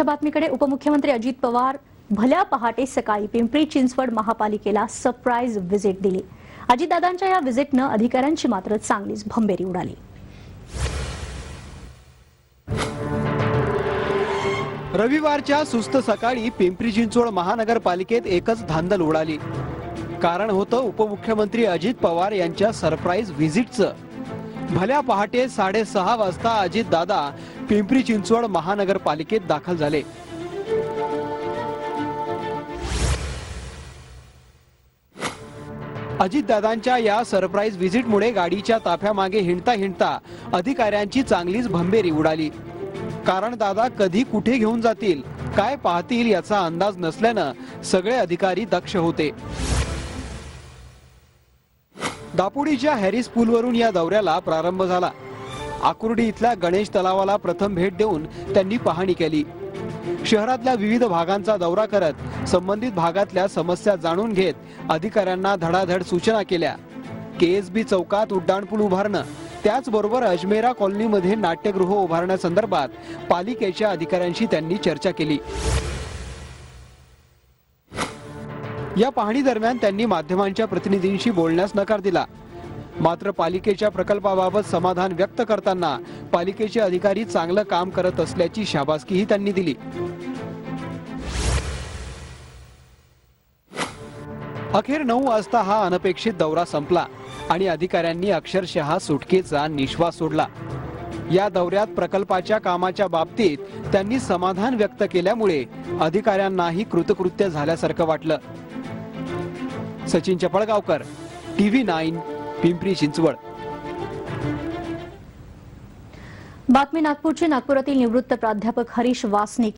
पुढच्या बातमीकडे उपमुख्यमंत्री अजित पवार भल्या पहाटे सकाळी पिंपरी चिंचवड महापालिकेला सरप्राईज व्हिजिट दिली. अजितदादांच्या या व्हिजिटनं अधिकाऱ्यांची मात्र चांगलीच भंबेरी उडाली. रविवारच्या सुस्त सकाळी पिंपरी चिंचवड महानगरपालिकेत एकच धांदल उडाली. कारण होतं उपमुख्यमंत्री अजित पवार यांच्या सरप्राईज व्हिजिटचं भल्या पहाटे साडेसहा वाजता अजित दादा पिंपरी चिंचवड महानगरपालिकेत दाखल झाले. अजितदादांच्या या सरप्राईज व्हिजिटमुळे गाडीच्या ताफ्यामागे हिंडता हिंडता अधिकाऱ्यांची चांगलीच भंबेरी उडाली. कारण दादा कधी कुठे घेऊन जातील काय पाहतील याचा अंदाज नसल्यानं सगळे अधिकारी दक्ष होते. दापोडीच्या हॅरिस पूलवरून या दौऱ्याला प्रारंभ झाला. आकुर्डी इथल्या गणेश तलावाला प्रथम भेट देऊन त्यांनी पाहणी केली. शहरातल्या विविध भागांचा दौरा करत संबंधित भागातल्या समस्या जाणून घेत अधिकाऱ्यांना धडाधड सूचना केल्या. केएसबी चौकात उड्डाणपूल उभारणं त्याचबरोबर अजमेरा कॉलनीमध्ये नाट्यगृह उभारण्यासंदर्भात पालिकेच्या अधिकाऱ्यांशी त्यांनी चर्चा केली. या पाहणी दरम्यान त्यांनी माध्यमांच्या प्रतिनिधींशी बोलण्यास नकार दिला. मात्र पालिकेच्या प्रकल्पाबाबत समाधान व्यक्त करताना पालिकेचे अधिकारी चांगलं काम करत असल्याची शाबासकीही त्यांनी दिली. अखेर नऊ वाजता हा अनपेक्षित दौरा संपला आणि अधिकाऱ्यांनी अक्षरशः सुटकेचा निश्वास सोडला. या दौऱ्यात प्रकल्पाच्या कामाच्या बाबतीत त्यांनी समाधान व्यक्त केल्यामुळे अधिकाऱ्यांनाही कृतकृत्य झाल्यासारखं वाटलं. Sachin Chapalgaonkar TV nine Pimpri Chinchwad. बातमी नागपूरची नागपुरातील निवृत्त प्राध्यापक हरीश वासनिक.